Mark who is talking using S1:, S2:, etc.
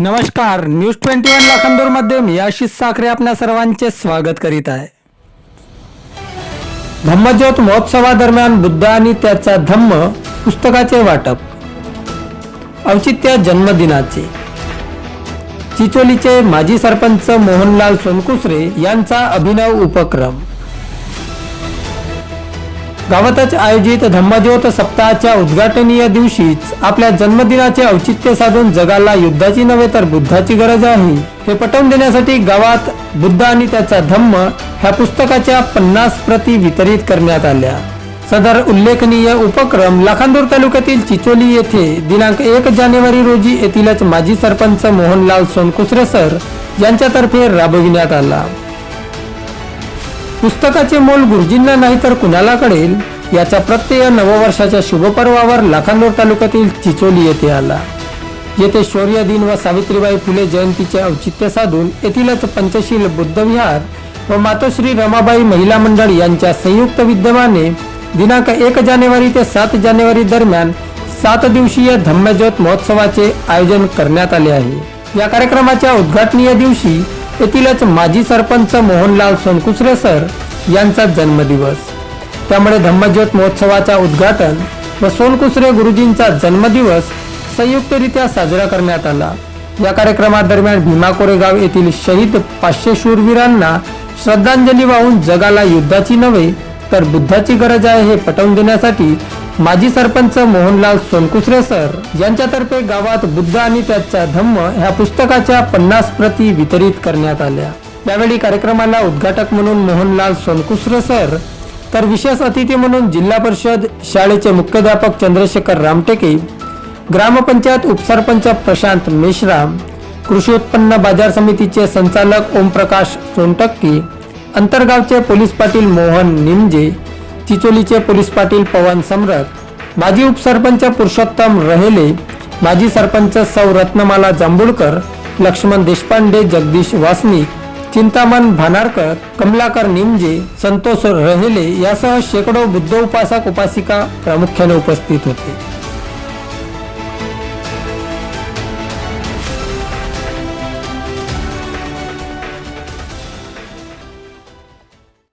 S1: नमस्कार news twenty one लाखांदूरमध्ये मी आशिष साखरे आपल्या सर्वांचे स्वागत करीत आहे. धम्मज्योत महोत्सवादरम्यान बुद्ध आणि त्याचा धम्म पुस्तकाचे वाटप. औचित्य जन्मदिनाचे. चिचोलीचे माजी सरपंच मोहनलाल सोनकुसरे यांचा अभिनव उपक्रम. गावातच आयोजित धम्मज्योत सप्ताहाच्या उद्घाटनीय दिवशीच आपल्या जन्मदिनाचे औचित्य साधून जगाला युद्धाची नव्हे तर बुद्धाची गरज आहे. हे पटवून देण्यासाठी गावात बुद्ध आणि त्याचा धम्म ह्या पुस्तकाच्या पन्नास प्रती वितरित करण्यात आल्या. सदर उल्लेखनीय उपक्रम लाखांदूर तालुक्यातील चिचोली येथे दिनांक एक जानेवारी रोजी येथीलच माजी सरपंच मोहनलाल सोनकुसरे सर यांच्यातर्फे राबविण्यात आला. पुस्तकाचे मोल गुरुजींना नाही तर कुणाला कळेल याचा प्रत्यय नववर्षाच्या शुभपर्वावर लाखांदूर तालुक्यातील चिचोली येथे आला. येथे शौर्य दिन व सावित्रीबाई फुले जयंतीचे औचित्य साधून येथीलच पंचशील बुद्धविहार व मातोश्री रमाबाई महिला मंडळ यांच्या संयुक्त विद्यमाने दिनांक एक जानेवारी ते सात जानेवारी दरम्यान सात दिवसीय धम्मज्योत महोत्सवाचे आयोजन करण्यात आले आहे. या कार्यक्रमाच्या उद्घाटनीय दिवशी येथीलच माजी सरपंच मोहनलाल सोनकुसरे सर यांचा जन्मदिवस. त्यामुळे धम्मज्योत महोत्सवाचा उद्घाटन व सोनकुसरे गुरुजींचा जन्मदिवस संयुक्तरित्या साजरा करण्यात आला. या कार्यक्रमादरम्यान भीमा कोरेगाव येथील शहीद पाचशे शूरवीरांना श्रद्धांजली वाहून जगाला युद्धाची नव्हे तर बुद्धाची गरज आहे हे पटवून देण्यासाठी माजी सरपंच मोहनलाल सोनकुसरे सर यांच्यातर्फे गावात बुद्ध आणि त्याचा धम्म ह्या पुस्तकाच्या पन्नास प्रती वितरित करण्यात आल्या. यावेळी कार्यक्रमाला उद्घाटक म्हणून मोहनलाल सोनकुसरे सर तर विशेष अतिथी म्हणून जिल्हा परिषद शाळेचे मुख्याध्यापक चंद्रशेखर रामटेके ग्रामपंचायत उपसरपंच प्रशांत मेश्राम कृषी उत्पन्न बाजार समितीचे संचालक ओमप्रकाश सोनटक्की अंतरगावचे पोलीस पाटील मोहन निमजे चिचोलीचे पोलीस पाटील पवन सम्रत माजी उपसरपंच पुरुषोत्तम रहेले माजी सरपंच सौ रत्नमाला जांभुळकर लक्ष्मण देशपांडे जगदीश वासनिक चिंतामन भानारकर कमलाकर निमजे संतोष रहेले यासह शेकडो बुद्ध उपासक उपासिका प्रामुख्याने उपस्थित होते.